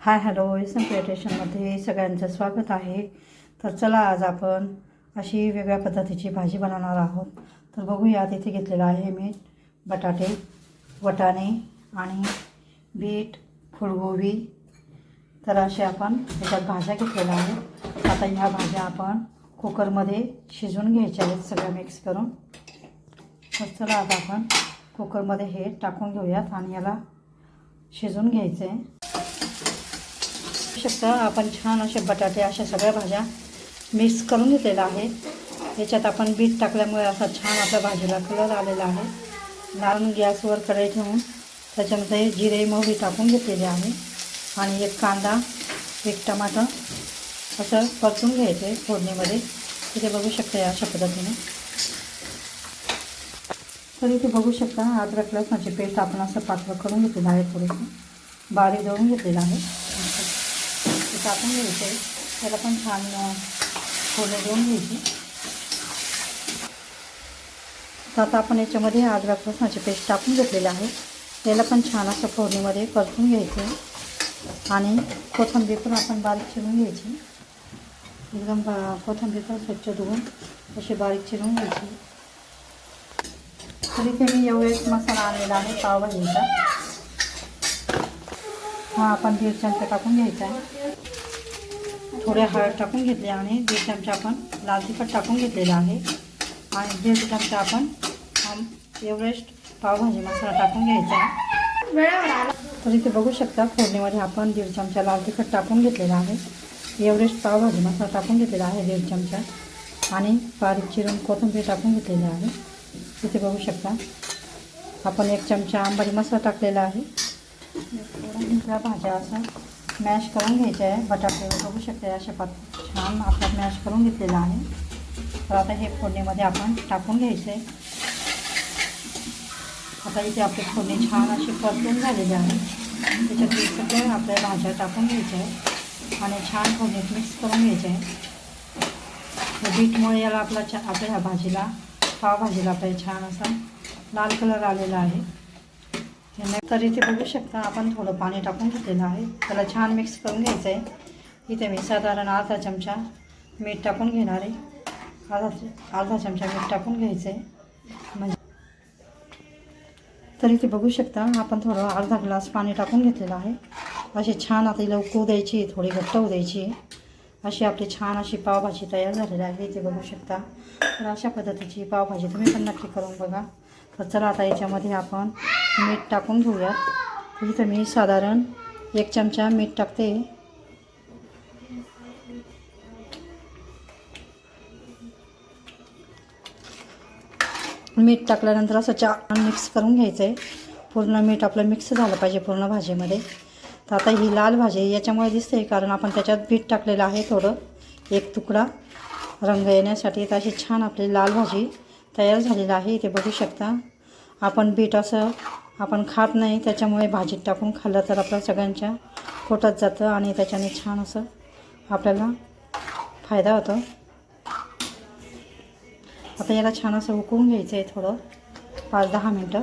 Hi hello एसन क्रिएटेशनमध्ये सगळ्यांचं स्वागत आहे. तर चला आज आपण अशी वेगळ्या पद्धतीची भाजी बनवणार आहोत. तर बघूया तिथे घेतलेलं आहे मीठ बटाटे वटाणे आणि बीट फुलगोबी. तर असे आपण त्याच्यात भाज्या घेतलेल्या आहेत. आता ह्या भाज्या आपण कुकरमध्ये शिजवून घ्यायच्या आहेत सगळ्या मिक्स करून. तर चला आता आपण कुकरमध्ये हे टाकून घेऊयात आणि याला शिजवून घ्यायचं आहे शकता. आपण छान असे बटाटे अशा सगळ्या भाज्या मिक्स करून घेतलेल्या आहे याच्यात आपण बीट टाकल्यामुळे असा छान आपल्या भाजीला कलर आलेला आहे. लावून गॅसवर कढई ठेवून त्याच्यामध्ये जिरे मोहरी टाकून घेतलेले आहे. आणि एक कांदा एक टमाटर असं परतून घ्यायचं आहे फोडणीमध्ये. तिथे बघू शकता अशा पद्धतीने. तर इथे बघू शकता अद्रक लसणाची पेस्ट आपण असं पातळ करून घेतलेलं आहे थोडंसं. बारीक दळून घेतलेलं आहे. ते टाकून घ्यायचं. आहे त्याला पण छान फोडणी देऊन घ्यायची. तर आता आपण याच्यामध्ये अद्रक लसणाची पेस्ट टाकून घेतलेली आहे. त्याला पण छान असं फोडणीमध्ये परतून घ्यायचं. आहे आणि कोथंबीर पण आपण बारीक चिरून घ्यायची. एकदम बा पण स्वच्छ धुवून अशी बारीक चिरून घ्यायची. तरी ते मी एवढेच मसाला आणलेला आहे पावभाजीचा. हा आपण दीड चमचा टाकून घ्यायचा आहे. थोडे हळद टाकून घेतले आणि दीड चमचा आपण लाल तिखट टाकून घेतलेला आहे. आणि दीड चमचा आपण एव्हरेस्ट पावभाजी मसाला टाकून घ्यायचा आहे. तर इथे बघू शकता फोडणीमध्ये आपण दीड चमचा लाल तिखट टाकून घेतलेला आहे. एव्हरेस्ट पावभाजी मसाला टाकून घेतलेला आहे दीड चमचा. आणि बारीक चिरून कोथिंबीर टाकून घेतलेली आहे. इथे बघू शकता आपण एक चमचा आंबाडी मसाला टाकलेला आहे. त्या भाज्या असं मॅश करून घ्यायच्या बटाटे बघू शकता अशा छान आपला मॅश आहे तर आता हे फोडणीमध्ये आपण टाकून घ्यायचं आहे आता इथे छान अशी परतून सगळे आपल्या भाज्या टाकून आणि छान मिक्स करून घ्यायचे आहे बीटमुळे याला छा आपल्या भाजीला छान असा लाल कलर आहे तर इथे बघू शकता आपण थोडं पाणी टाकून घेतलेलं आहे. त्याला छान मिक्स करून घ्यायचं आहे इथे मी साधारण अर्धा चमचा मीठ टाकून घेणार आहे. अर्धा अर्धा चमचा मीठ टाकून घ्यायचं आहे म्हणजे तर इथे बघू शकता आपण थोडं अर्धा ग्लास पाणी टाकून घेतलेलं आहे. अशी छान आता हिला उकळू द्यायची थोडी घट्ट होऊ द्यायची अशी आपली छान अशी पावभाजी तयार झालेली आहे इथे बघू शकता. तर अशा पद्धतीची पावभाजी तुम्ही पण नक्की करून बघा. तर चला आता याच्यामध्ये आपण मीठ टाकून घेऊयात इथं मी साधारण एक चमचा मीठ टाकते. मीठ टाकल्यानंतर असं छान मिक्स करून घ्यायचं आहे पूर्ण मीठ आपलं मिक्स झालं पाहिजे पूर्ण भाजीमध्ये. तर आता ही लाल भाजी याच्यामुळे दिसते कारण आपण त्याच्यात बीट टाकलेलं आहे थोडं. एक तुकडा रंग येण्यासाठी तर अशी छान आपली लाल भाजी तयार झालेली आहे इथे बघू शकता. आपण बीट असं आपण खात नाही त्याच्यामुळे भाजीत टाकून खाल्लं तर आपल्या सगळ्यांच्या पोटात जातं आणि त्याच्याने छान असं आपल्याला फायदा होतो. आता याला छान असं उकळून घ्यायचं आहे थोडं पाच दहा मिनटं.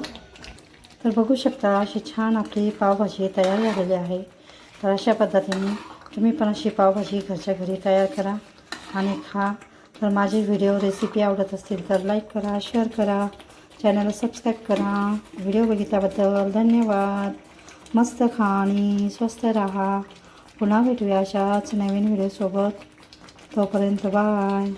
तर बघू शकता अशी छान आपली पावभाजी तयार झालेली आहे. तर अशा पद्धतीने तुम्ही पण अशी पावभाजी घरच्या घरी तयार करा आणि खा. तर माझे व्हिडिओ रेसिपी आवडत असतील तर लाईक करा शेअर करा. चॅनलला सबस्क्राईब करा. व्हिडिओ बघितल्याबद्दल धन्यवाद. मस्त खा आणि स्वस्त राहा. पुन्हा भेटूया अशाच नवीन व्हिडिओसोबत. तोपर्यंत बाय.